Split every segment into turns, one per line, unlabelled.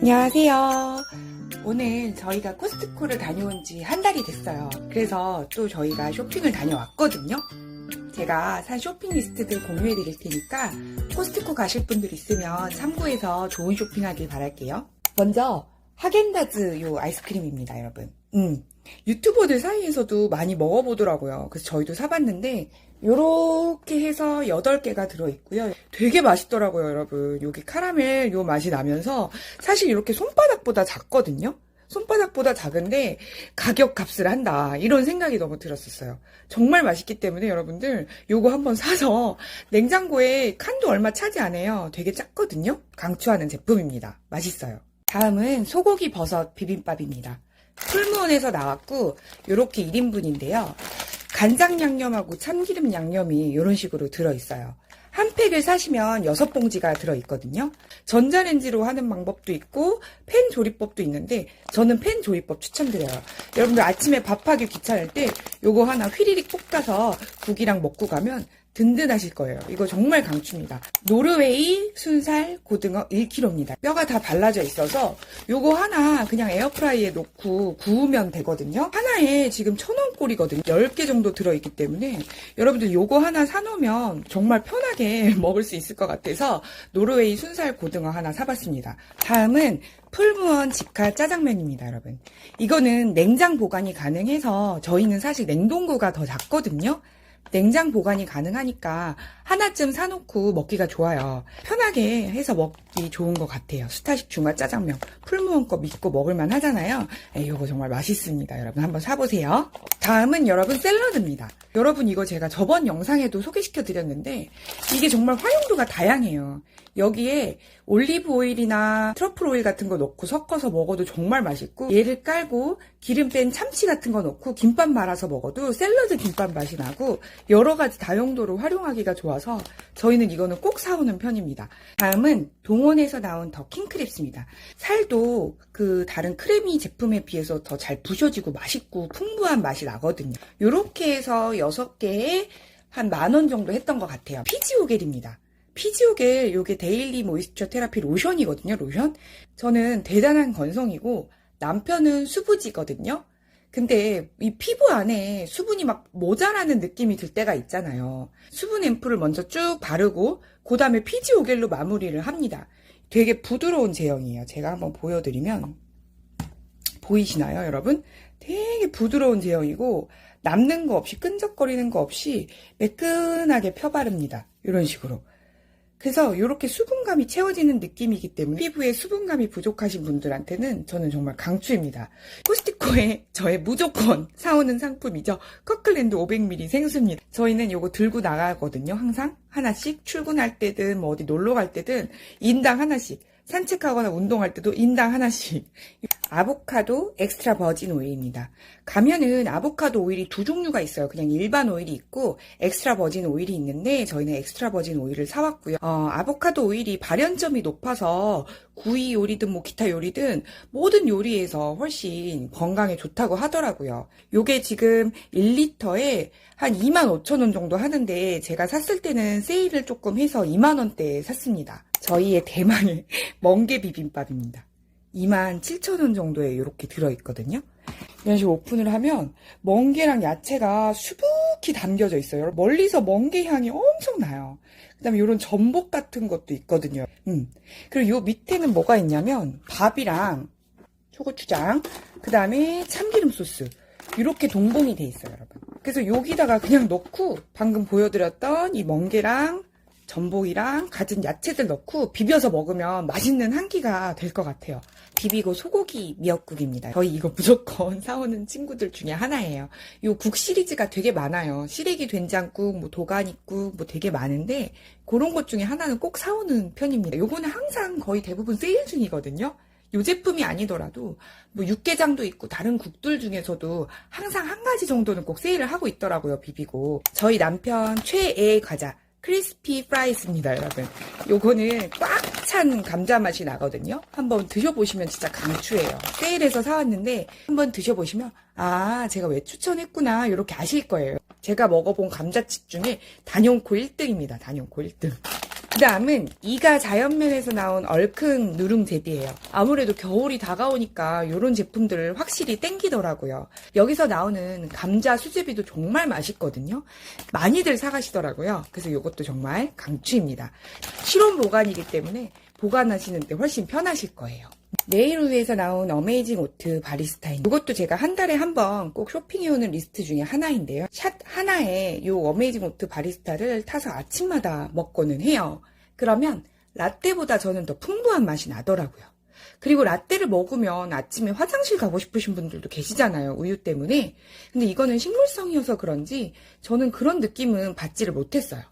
안녕하세요. 오늘 저희가 코스트코를 다녀온 지 한 달이 됐어요. 그래서 또 저희가 쇼핑을 다녀왔거든요. 제가 산 쇼핑 리스트들 공유해 드릴 테니까 코스트코 가실 분들 있으면 참고해서 좋은 쇼핑하길 바랄게요. 먼저 하겐다즈 요 아이스크림입니다, 여러분. 음. 유튜버들 사이에서도 많이 먹어보더라고요. 그래서 저희도 사봤는데 요렇게 해서 8개가 들어있고요. 되게 맛있더라고요, 여러분. 여기 카라멜 요 맛이 나면서 사실 이렇게 손바닥보다 작거든요. 손바닥보다 작은데 가격 값을 한다. 이런 생각이 너무 들었었어요. 정말 맛있기 때문에 여러분들 요거 한번 사서 냉장고에 칸도 얼마 차지 않아요. 되게 작거든요. 강추하는 제품입니다. 맛있어요. 다음은 소고기 버섯 비빔밥입니다. 풀무원에서 나왔고 요렇게 1인분인데요. 간장 양념하고 참기름 양념이 이런 식으로 들어있어요. 한 팩을 사시면 6봉지가 들어있거든요. 전자레인지로 하는 방법도 있고 팬 조리법도 있는데 저는 팬 조리법 추천드려요. 여러분들 아침에 밥하기 귀찮을 때 요거 하나 휘리릭 볶아서 국이랑 먹고 가면 든든하실 거예요. 이거 정말 강추입니다. 노르웨이 순살 고등어 1kg입니다. 뼈가 다 발라져 있어서 요거 하나 그냥 에어프라이에 놓고 구우면 되거든요. 하나에 지금 천원 꼴이거든요. 10개 정도 들어있기 때문에 여러분들 요거 하나 사놓으면 정말 편하게 먹을 수 있을 것 같아서 노르웨이 순살 고등어 하나 사봤습니다. 다음은 풀무원 직화 짜장면입니다, 여러분. 이거는 냉장 보관이 가능해서 저희는 사실 냉동고가 더 작거든요. 냉장 보관이 가능하니까 하나쯤 사놓고 먹기가 좋아요. 편하게 해서 먹 기 좋은 것 같아요. 수타식 중화 짜장면. 풀무원 거 믿고 먹을만 하잖아요. 에, 이거 정말 맛있습니다. 여러분 한번 사보세요. 다음은 여러분 샐러드입니다. 여러분 이거 제가 저번 영상에도 소개시켜 드렸는데 이게 정말 활용도가 다양해요. 여기에 올리브 오일이나 트러플 오일 같은 거 넣고 섞어서 먹어도 정말 맛있고 얘를 깔고 기름 뺀 참치 같은 거 넣고 김밥 말아서 먹어도 샐러드 김밥 맛이 나고 여러 가지 다용도로 활용하기가 좋아서 저희는 이거는 꼭 사오는 편입니다. 다음은 동원 에서 나온 더 킹크랩스입니다. 살도 그 다른 크래미 제품에 비해서 더 잘 부셔지고 맛있고 풍부한 맛이 나거든요. 요렇게 해서 6개에 한 만 원 정도 했던 것 같아요. 피지오겔입니다. 피지오겔 요게 데일리 모이스처 테라피 로션이거든요. 로션. 저는 대단한 건성이고 남편은 수부지거든요. 근데 이 피부 안에 수분이 막 모자라는 느낌이 들 때가 있잖아요. 수분 앰플을 먼저 쭉 바르고 그 다음에 피지 오겔로 마무리를 합니다. 되게 부드러운 제형이에요. 제가 한번 보여드리면 보이시나요, 여러분? 되게 부드러운 제형이고 남는 거 없이 끈적거리는 거 없이 매끈하게 펴 바릅니다. 이런 식으로. 그래서 이렇게 수분감이 채워지는 느낌이기 때문에 피부에 수분감이 부족하신 분들한테는 저는 정말 강추입니다. 코스티코에 저의 무조건 사오는 상품이죠. 커클랜드 500ml 생수입니다. 저희는 이거 들고 나가거든요. 항상 하나씩 출근할 때든 뭐 어디 놀러 갈 때든 인당 하나씩 산책하거나 운동할 때도 인당 하나씩. 아보카도 엑스트라 버진 오일입니다. 가면은 아보카도 오일이 두 종류가 있어요. 그냥 일반 오일이 있고 엑스트라 버진 오일이 있는데 저희는 엑스트라 버진 오일을 사왔고요. 어, 아보카도 오일이 발연점이 높아서 구이 요리든 뭐 기타 요리든 모든 요리에서 훨씬 건강에 좋다고 하더라고요. 요게 지금 1리터에 한 2만 5천 원 정도 하는데 제가 샀을 때는 세일을 조금 해서 2만 원대에 샀습니다. 저희의 대망의 멍게 비빔밥입니다. 2만 7천 원 정도에 이렇게 들어있거든요. 이런 식으로 오픈을 하면 멍게랑 야채가 수북히 담겨져 있어요. 멀리서 멍게 향이 엄청 나요. 그 다음에 이런 전복 같은 것도 있거든요. 음. 그리고 요 밑에는 뭐가 있냐면 밥이랑 초고추장, 그 다음에 참기름 소스. 이렇게 동봉이 돼 있어요, 여러분. 그래서 여기다가 그냥 넣고 방금 보여드렸던 이 멍게랑 전복이랑 갖은 야채들 넣고 비벼서 먹으면 맛있는 한 끼가 될 것 같아요. 비비고 소고기 미역국입니다. 저희 이거 무조건 사오는 친구들 중에 하나예요. 이국 시리즈가 되게 많아요. 시래기 된장국, 뭐 도가니국, 뭐 되게 많은데 그런 것 중에 하나는 꼭 사오는 편입니다. 요거는 항상 거의 대부분 세일 중이거든요. 요 제품이 아니더라도 뭐 육개장도 있고 다른 국들 중에서도 항상 한 가지 정도는 꼭 세일을 하고 있더라고요 비비고 저희 남편 최애 과자 크리스피 프라이스입니다, 여러분. 요거는 꽉 찬 감자 맛이 나거든요. 한번 드셔보시면 진짜 강추예요. 세일해서 사왔는데 한번 드셔보시면 아, 제가 왜 추천했구나 이렇게 아실 거예요. 제가 먹어본 감자칩 중에 단용코 1등입니다. 단용코 1등. 그 다음은 이가 자연면에서 나온 얼큰 누룽 제비예요. 아무래도 겨울이 다가오니까 이런 제품들을 확실히 땡기더라고요. 여기서 나오는 감자 수제비도 정말 맛있거든요. 많이들 사가시더라고요. 그래서 이것도 정말 강추입니다. 실온 보관이기 때문에 보관하시는데 훨씬 편하실 거예요. 네일우에서 나온 어메이징 오트 바리스타입니다. 이것도 제가 한 달에 한 번 꼭 쇼핑해오는 리스트 중에 하나인데요. 샷 하나에 이 어메이징 오트 바리스타를 타서 아침마다 먹고는 해요. 그러면 라떼보다 저는 더 풍부한 맛이 나더라고요. 그리고 라떼를 먹으면 아침에 화장실 가고 싶으신 분들도 계시잖아요. 우유 때문에. 근데 이거는 식물성이어서 그런지 저는 그런 느낌은 받지를 못했어요.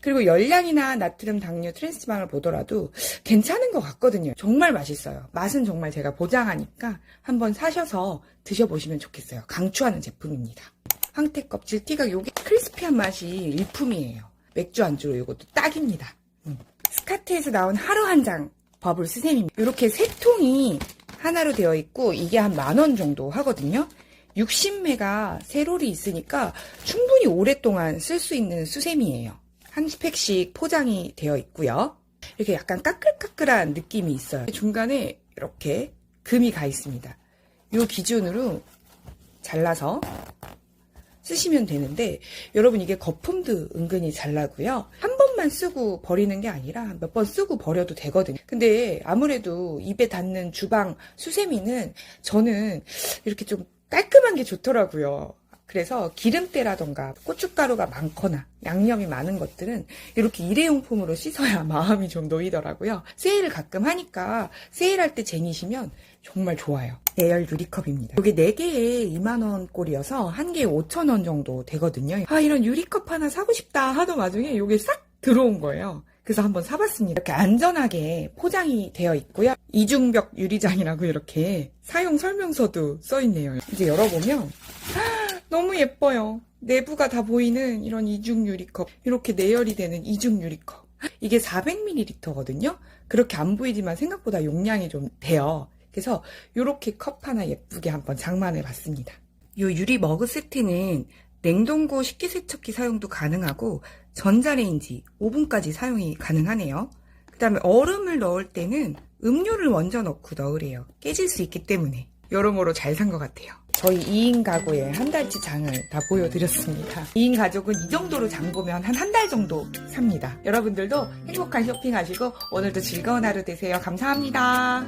그리고 열량이나 나트륨, 당류, 트랜스지방을 보더라도 괜찮은 것 같거든요. 정말 맛있어요. 맛은 정말 제가 보장하니까 한번 사셔서 드셔보시면 좋겠어요. 강추하는 제품입니다. 황태 껍질 띠가 요게 크리스피한 맛이 일품이에요. 맥주 안주로 이것도 딱입니다. 음. 스카트에서 나온 하루 한 장 버블 스샘입니다. 이렇게 세 통이 하나로 되어 있고 이게 한 만 원 정도 하거든요. 60매가 세롤이 있으니까 충분히 오랫동안 쓸 수 있는 수세미예요. 한 팩씩 포장이 되어 있고요. 이렇게 약간 까끌까끌한 느낌이 있어요. 중간에 이렇게 금이 가 있습니다. 이 기준으로 잘라서 쓰시면 되는데 여러분 이게 거품도 은근히 잘 나고요. 한 번만 쓰고 버리는 게 아니라 몇 번 쓰고 버려도 되거든요. 근데 아무래도 입에 닿는 주방 수세미는 저는 이렇게 좀 깔끔한 게 좋더라고요. 그래서 기름때라던가 고춧가루가 많거나 양념이 많은 것들은 이렇게 일회용품으로 씻어야 마음이 좀 놓이더라고요. 세일을 가끔 하니까 세일할 때 쟁이시면 정말 좋아요. 대열 유리컵입니다. 이게 4개에 2만원 꼴이어서 한 개에 5천원 정도 되거든요. 아, 이런 유리컵 하나 사고 싶다 하던 와중에 이게 싹 들어온 거예요. 그래서 한번 사봤습니다. 이렇게 안전하게 포장이 되어 있고요. 이중벽 유리장이라고 이렇게 사용 설명서도 써 있네요. 이제 열어보면 너무 예뻐요. 내부가 다 보이는 이런 이중 유리컵. 이렇게 내열이 되는 이중 유리컵. 이게 400ml거든요. 그렇게 안 보이지만 생각보다 용량이 좀 돼요. 그래서 이렇게 컵 하나 예쁘게 한번 장만해 봤습니다. 이 유리 머그 세트는 냉동고 식기세척기 사용도 가능하고 전자레인지 5분까지 사용이 가능하네요. 그 다음에 얼음을 넣을 때는 음료를 먼저 넣고 넣으래요. 깨질 수 있기 때문에. 여러모로 잘 산 것 같아요. 저희 2인 가구의 한 달치 장을 다 보여드렸습니다. 2인 가족은 이 정도로 장 보면 한 한 달 정도 삽니다. 여러분들도 행복한 쇼핑하시고 오늘도 즐거운 하루 되세요. 감사합니다.